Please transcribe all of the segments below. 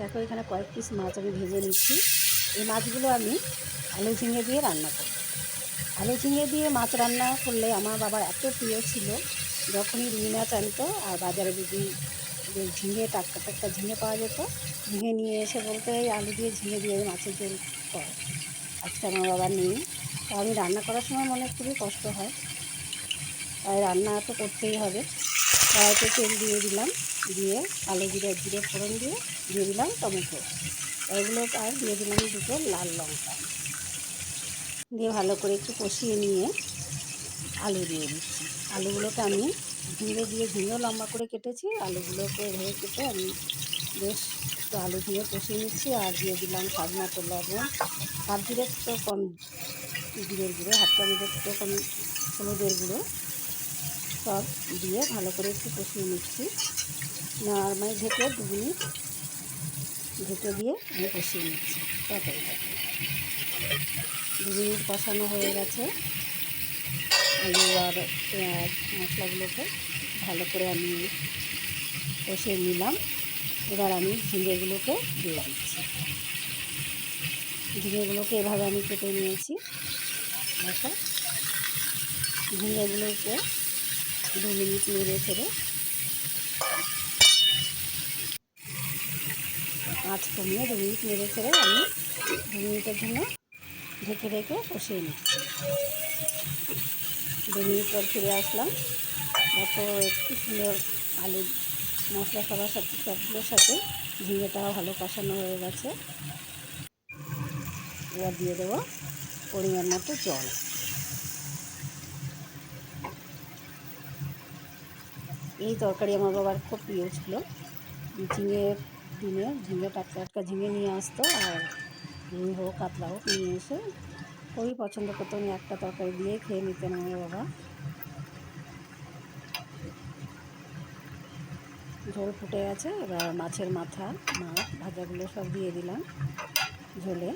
দেখো, এখানে কয়েক পিস মাছ আমি ভেজে নিচ্ছি। এই মাছগুলো আমি আলু ঝিঙে দিয়ে রান্না করব। আলু ঝিঙে দিয়ে মাছ রান্না করলে আমার বাবা এত প্রিয় ছিল, যখনই রুই মাছ আনতো আর বাজারে যদি ঝিঙে টাটকা টাটকা ঝিঙে পাওয়া যেত, ঝিঙে নিয়ে এসে বলতে, এই আলু দিয়ে ঝিঙে দিয়ে ওই মাছের ঝোল কর। আজকে আমার বাবা নেই। তো আমি রান্না করার সময় মনে খুবই কষ্ট হয়। তাই রান্না তো করতেই হবে। কড়াইতে তেল দিয়ে দিলাম, দিয়ে কালো জিরে জিরে ফোড়ন দিয়ে দিয়ে দিলাম টমেটো। এগুলো আর দিয়ে দিলাম দুটো লাল লঙ্কা। দিয়ে ভালো করে একটু কষিয়ে নিয়ে আলু দিয়ে দিচ্ছি। আলুগুলোকে আমি ঝিঙে দিয়ে ঝিঙেও লম্বা করে কেটেছি। আলুগুলোকে ভেবে কেটে আমি বেশ একটু আলু দিয়ে কষিয়ে নিচ্ছি আর দিয়ে দিলাম স্বাদ লবণ। হাফ জিরে তো কম, জিরের গুঁড়ো হাফ চামচের তো কম হলুদের গুঁড়ো। সব দিয়ে ভালো করে একটু কষিয়ে নিচ্ছি। নর্মাল ঢেকে দু মিনিট ঢেকে দিয়ে আমি কষিয়ে নিচ্ছি। তরকারিটাকে দু মিনিট কষানো হয়ে গেছে। আলু আর পেঁয়াজ মশলাগুলোকে ভালো করে আমি কষিয়ে নিলাম। এবার আমি ঝিঙেগুলোকে দিয়ে দিচ্ছি। ঝিঙেগুলোকে এভাবে আমি কেটে নিয়েছি। দেখো। ঝিঙেগুলোকে দু মিনিট নেড়ে ছেড়ে। আঁচ কমিয়ে দু মিনিট নেড়ে ছেড়ে আমি দু মিনিটের জন্য ঢেকে রেখে কষিয়ে নিচ্ছি। দু মিনিট পর ফিরে আসলাম। দেখো একটু সুন্দর আলু মশলা সবার সাথে, সবগুলোর সাথে ঝিঙেটাও ভালো কষানো হয়ে গেছে। এবার দিয়ে দেবো পরিমাণ মতো জল। এই তরকারি আমার বাবার খুব প্রিয় ছিল। ঝিঙে দিনে ঝিঙে টাটকা টাটকা ঝিঙে নিয়ে আসতো আর রুই হোক, কাতলা হোক নিয়ে এসে খুবই পছন্দ করতো উনি একটা তরকারি দিয়ে খেয়ে নিতেন আমার বাবা। ঝোল ফুটে গেছে, এবার মাছের মাথা, মাছ ভাজাগুলো সব দিয়ে দিলাম ঝোলে।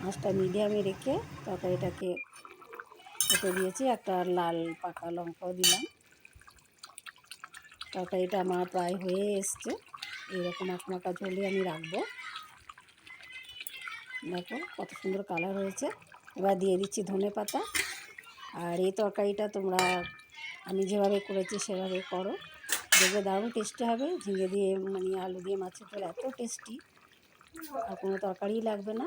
মাছটা মিডিয়ামে রেখে তরকারিটাকে হতে দিয়েছি, একটা লাল পাকা লঙ্কাও দিলাম। তরকারিটা আমার প্রায় হয়ে এসছে। এইরকম একমাকা ঝোলে আমি রাখব। দেখো কত সুন্দর কালার হয়েছে। এবার দিয়ে দিচ্ছি ধনে পাতা। আর এই তরকারিটা তোমরা, আমি যেভাবে করেছি সেভাবে করো। দেখবে দারুণ টেস্টি হবে। ঝিঙে দিয়ে মানে আলু দিয়ে, মাছের ঝোল এত টেস্টি। আর কোনো তরকারিই লাগবে না।